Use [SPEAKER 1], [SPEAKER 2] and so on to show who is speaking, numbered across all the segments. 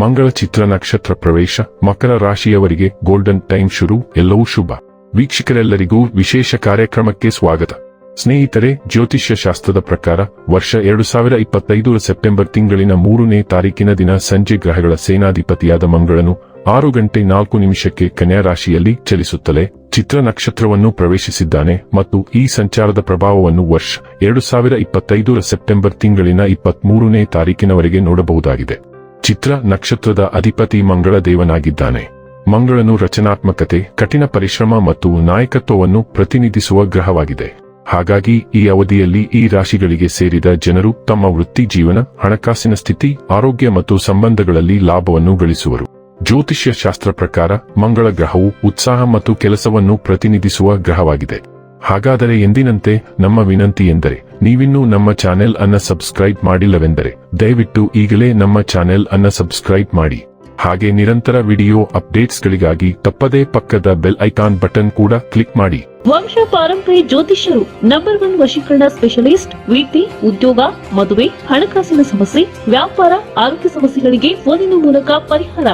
[SPEAKER 1] ಮಂಗಳ ಚಿತ್ರ ನಕ್ಷತ್ರ ಪ್ರವೇಶ, ಮಕರ ರಾಶಿಯವರಿಗೆ ಗೋಲ್ಡನ್ ಟೈಮ್ ಶುರು, ಎಲ್ಲವೂ ಶುಭ. ವೀಕ್ಷಕರೆಲ್ಲರಿಗೂ ವಿಶೇಷ ಕಾರ್ಯಕ್ರಮಕ್ಕೆ ಸ್ವಾಗತ. ಸ್ನೇಹಿತರೆ, ಜ್ಯೋತಿಷ್ಯ ಶಾಸ್ತ್ರದ ಪ್ರಕಾರ, ವರ್ಷ ಎರಡು ಸಾವಿರ ಇಪ್ಪತ್ತೈದರ ಸೆಪ್ಟೆಂಬರ್ ತಿಂಗಳಿನ ಮೂರನೇ ತಾರೀಕಿನ ದಿನ ಸಂಜೆ ಗ್ರಹಗಳ ಸೇನಾಧಿಪತಿಯಾದ ಮಂಗಳನು ಆರು ಗಂಟೆ ನಾಲ್ಕು ನಿಮಿಷಕ್ಕೆ ಕನ್ಯಾ ರಾಶಿಯಲ್ಲಿ ಚಲಿಸುತ್ತಲೇ ಚಿತ್ರ ನಕ್ಷತ್ರವನ್ನು ಪ್ರವೇಶಿಸಿದ್ದಾನೆ ಮತ್ತು ಈ ಸಂಚಾರದ ಪ್ರಭಾವವನ್ನು ವರ್ಷ ಎರಡು ಸಾವಿರ ಸೆಪ್ಟೆಂಬರ್ ತಿಂಗಳಿನ ಇಪ್ಪತ್ಮೂರನೇ ತಾರೀಕಿನವರೆಗೆ ನೋಡಬಹುದಾಗಿದೆ. ಚಿತ್ರ ನಕ್ಷತ್ರದ ಅಧಿಪತಿ ಮಂಗಳ ದೇವನಾಗಿದ್ದಾನೆ ಮಂಗಳನು ರಚನಾತ್ಮಕತೆ, ಕಠಿಣ ಪರಿಶ್ರಮ ಮತ್ತು ನಾಯಕತ್ವವನ್ನು ಪ್ರತಿನಿಧಿಸುವ ಗ್ರಹವಾಗಿದೆ. ಹಾಗಾಗಿ ಈ ಅವಧಿಯಲ್ಲಿ ಈ ರಾಶಿಗಳಿಗೆ ಸೇರಿದ ಜನರು ತಮ್ಮ ವೃತ್ತಿ ಜೀವನ, ಹಣಕಾಸಿನ ಸ್ಥಿತಿ, ಆರೋಗ್ಯ ಮತ್ತು ಸಂಬಂಧಗಳಲ್ಲಿ ಲಾಭವನ್ನು ಗಳಿಸುವರು. ಜ್ಯೋತಿಷ್ಯ ಶಾಸ್ತ್ರ ಪ್ರಕಾರ ಮಂಗಳ ಗ್ರಹವು ಉತ್ಸಾಹ ಮತ್ತು ಕೆಲಸವನ್ನು ಪ್ರತಿನಿಧಿಸುವ ಗ್ರಹವಾಗಿದೆ. ಹಾಗಾದರೆ ಎಂದಿನಂತೆ ನಮ್ಮ ವಿನಂತಿ ಎಂದರೆ? ನೀವಿನ್ನೂ ನಮ್ಮ ಚಾನೆಲ್ ಅನ್ನ ಸಬ್ಸ್ಕ್ರೈಬ್ ಮಾಡಿಲ್ಲವೆಂದರೆ ದಯವಿಟ್ಟು ಈಗಲೇ ನಮ್ಮ ಚಾನೆಲ್ ಅನ್ನ ಸಬ್ಸ್ಕ್ರೈಬ್ ಮಾಡಿ. ಹಾಗೆ ನಿರಂತರ ವಿಡಿಯೋ ಅಪ್ಡೇಟ್ಸ್ಗಳಿಗಾಗಿ ತಪ್ಪದೇ ಪಕ್ಕದ ಬೆಲ್ ಐಕಾನ್ ಬಟನ್ ಕೂಡ ಕ್ಲಿಕ್ ಮಾಡಿ.
[SPEAKER 2] ವಂಶ ಪಾರಂಪರ್ಯ ಜ್ಯೋತಿಷ್ಯರು ನಂಬರ್ ಒನ್ ವಶೀಕರಣ ಸ್ಪೆಷಲಿಸ್ಟ್ ವಿಟಿ ಉದ್ಯೋಗ ಮದುವೆ ಹಣಕಾಸಿನ ಸಮಸ್ಯೆ ವ್ಯಾಪಾರ ಆರೋಗ್ಯ ಸಮಸ್ಯೆಗಳಿಗೆ ಫೋನಿನ ಮೂಲಕ ಪರಿಹಾರ.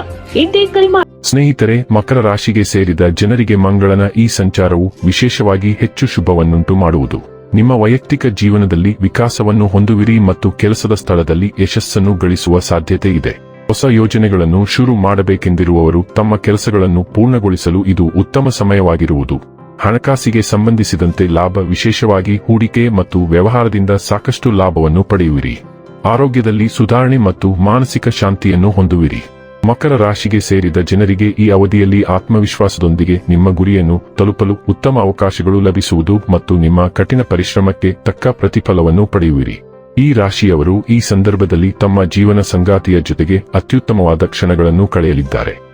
[SPEAKER 2] ಇಂದೇ ಕರೆ ಮಾಡಿ
[SPEAKER 1] ಸ್ನೇಹಿತರೆ ಮಕರ ರಾಶಿಗೆ ಸೇರಿದ ಜನರಿಗೆ ಮಂಗಳನ ಈ ಸಂಚಾರವು ವಿಶೇಷವಾಗಿ ಹೆಚ್ಚು ಶುಭವನ್ನುಂಟು ಮಾಡುವುದು. ನಿಮ್ಮ ವೈಯಕ್ತಿಕ ಜೀವನದಲ್ಲಿ ವಿಕಾಸವನ್ನು ಹೊಂದುವಿರಿ ಮತ್ತು ಕೆಲಸದ ಸ್ಥಳದಲ್ಲಿ ಯಶಸ್ಸನ್ನು ಗಳಿಸುವ ಸಾಧ್ಯತೆ ಇದೆ. ಹೊಸ ಯೋಜನೆಗಳನ್ನು ಶುರು ಮಾಡಬೇಕೆಂದಿರುವವರು ತಮ್ಮ ಕೆಲಸಗಳನ್ನು ಪೂರ್ಣಗೊಳಿಸಲು ಇದು ಉತ್ತಮ ಸಮಯವಾಗಿರುವುದು. ಹಣಕಾಸಿಗೆ ಸಂಬಂಧಿಸಿದಂತೆ ಲಾಭ ವಿಶೇಷವಾಗಿ ಹೂಡಿಕೆ ಮತ್ತು ವ್ಯವಹಾರದಿಂದ ಸಾಕಷ್ಟು ಲಾಭವನ್ನು ಪಡೆಯುವಿರಿ. ಆರೋಗ್ಯದಲ್ಲಿ ಸುಧಾರಣೆ ಮತ್ತು ಮಾನಸಿಕ ಶಾಂತಿಯನ್ನು ಹೊಂದುವಿರಿ. ಮಕರ ರಾಶಿಗೆ ಸೇರಿದ ಜನರಿಗೆ ಈ ಅವಧಿಯಲ್ಲಿ ಆತ್ಮವಿಶ್ವಾಸದೊಂದಿಗೆ ನಿಮ್ಮ ಗುರಿಯನ್ನು ತಲುಪಲು ಉತ್ತಮ ಅವಕಾಶಗಳು ಲಭಿಸುವುದು ಮತ್ತು ನಿಮ್ಮ ಕಠಿಣ ಪರಿಶ್ರಮಕ್ಕೆ ತಕ್ಕ ಪ್ರತಿಫಲವನ್ನು ಪಡೆಯುವಿರಿ. ಈ ರಾಶಿಯವರು ಈ ಸಂದರ್ಭದಲ್ಲಿ ತಮ್ಮ ಜೀವನ ಸಂಗಾತಿಯ ಜೊತೆಗೆ ಅತ್ಯುತ್ತಮವಾದ ಕ್ಷಣಗಳನ್ನು ಕಳೆಯಲಿದ್ದಾರೆ.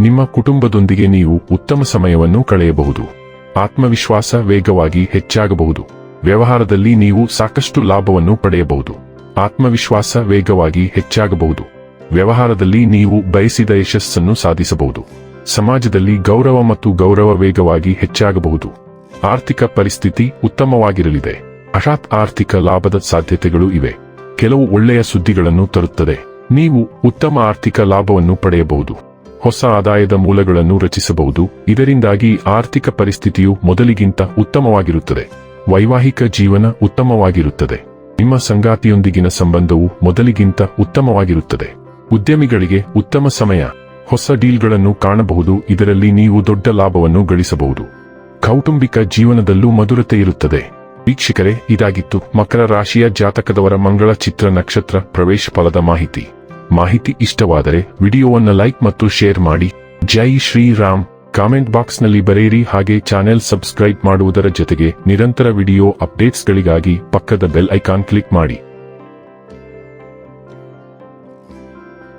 [SPEAKER 1] ನಿಮ್ಮ ಕುಟುಂಬದೊಂದಿಗೆ ನೀವು ಉತ್ತಮ ಸಮಯವನ್ನು ಕಳೆಯಬಹುದು. ಆತ್ಮವಿಶ್ವಾಸ ವೇಗವಾಗಿ ಹೆಚ್ಚಾಗಬಹುದು. ವ್ಯವಹಾರದಲ್ಲಿ ನೀವು ಸಾಕಷ್ಟು ಲಾಭವನ್ನು ಪಡೆಯಬಹುದು. ಆತ್ಮವಿಶ್ವಾಸ ವೇಗವಾಗಿ ಹೆಚ್ಚಾಗಬಹುದು. ವ್ಯವಹಾರದಲ್ಲಿ ನೀವು ಬಯಸಿದ ಯಶಸ್ಸನ್ನು ಸಾಧಿಸಬಹುದು. ಸಮಾಜದಲ್ಲಿ ಗೌರವ ಮತ್ತು ಗೌರವ ವೇಗವಾಗಿ ಹೆಚ್ಚಾಗಬಹುದು. ಆರ್ಥಿಕ ಪರಿಸ್ಥಿತಿ ಉತ್ತಮವಾಗಿರಲಿದೆ. ಅಶಾತ್ ಆರ್ಥಿಕ ಲಾಭದ ಸಾಧ್ಯತೆಗಳು ಇವೆ. ಕೆಲವು ಒಳ್ಳೆಯ ಸುದ್ದಿಗಳನ್ನು ತರುತ್ತದೆ. ನೀವು ಉತ್ತಮ ಆರ್ಥಿಕ ಲಾಭವನ್ನು ಪಡೆಯಬಹುದು. ಹೊಸ ಆದಾಯದ ಮೂಲಗಳನ್ನು ರಚಿಸಬಹುದು. ಇದರಿಂದಾಗಿ ಆರ್ಥಿಕ ಪರಿಸ್ಥಿತಿಯು ಮೊದಲಿಗಿಂತ ಉತ್ತಮವಾಗಿರುತ್ತದೆ. ವೈವಾಹಿಕ ಜೀವನ ಉತ್ತಮವಾಗಿರುತ್ತದೆ. ನಿಮ್ಮ ಸಂಗಾತಿಯೊಂದಿಗಿನ ಸಂಬಂಧವು ಮೊದಲಿಗಿಂತ ಉತ್ತಮವಾಗಿರುತ್ತದೆ. ಉದ್ಯಮಿಗಳಿಗೆ ಉತ್ತಮ ಸಮಯ. ಹೊಸ ಡೀಲ್ಗಳನ್ನು ಕಾಣಬಹುದು. ಇದರಲ್ಲಿ ನೀವು ದೊಡ್ಡ ಲಾಭವನ್ನು ಗಳಿಸಬಹುದು. ಕೌಟುಂಬಿಕ ಜೀವನದಲ್ಲೂ ಮಧುರತೆ ಇರುತ್ತದೆ. ವೀಕ್ಷಕರೇ, ಇದಾಗಿತ್ತು ಮಕರ ರಾಶಿಯ ಜಾತಕದವರ ಮಂಗಳ ಚಿತ್ರ ನಕ್ಷತ್ರ ಪ್ರವೇಶ ಫಲದ ಮಾಹಿತಿ. ಮಾಹಿತಿ ಇಷ್ಟವಾದರೆ ವಿಡಿಯೋವನ್ನು ಲೈಕ್ ಮತ್ತು ಶೇರ್ ಮಾಡಿ. ಜೈ ಶ್ರೀರಾಮ್. ಕಾಮೆಂಟ್ ಬಾಕ್ಸ್ನಲ್ಲಿ ಬರೆಯಿರಿ ಹಾಗೆ ಚಾನೆಲ್ ಸಬ್ಸ್ಕ್ರೈಬ್ ಮಾಡುವುದರ ಜೊತೆಗೆ ನಿರಂತರ ವಿಡಿಯೋ ಅಪ್ಡೇಟ್ಸ್ಗಳಿಗಾಗಿ ಪಕ್ಕದ ಬೆಲ್ ಐಕಾನ್ ಕ್ಲಿಕ್ ಮಾಡಿ.